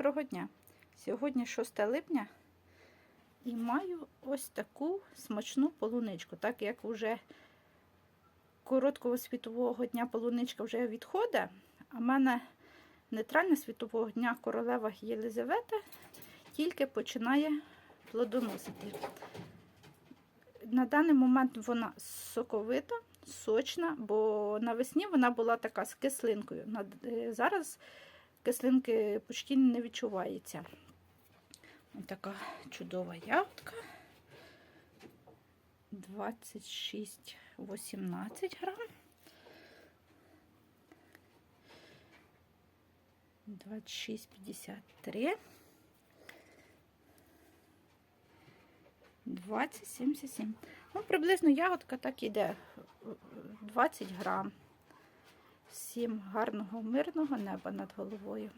Доброго дня! Сьогодні 6 липня і маю ось таку смачну полуничку. Так як вже короткого світового дня полуничка вже відходить, а в мене нейтральна світового дня королева Єлизавета тільки починає плодоносити. На даний момент вона соковита, сочна, бо навесні вона була така з кислинкою. Зараз кислинки почти не відчувається. Ось така чудова ягодка. 26-18 грам. 26,53. 20,77. Ну, приблизно ягодка так іде 20 грам. Всім гарного, мирного неба над головою.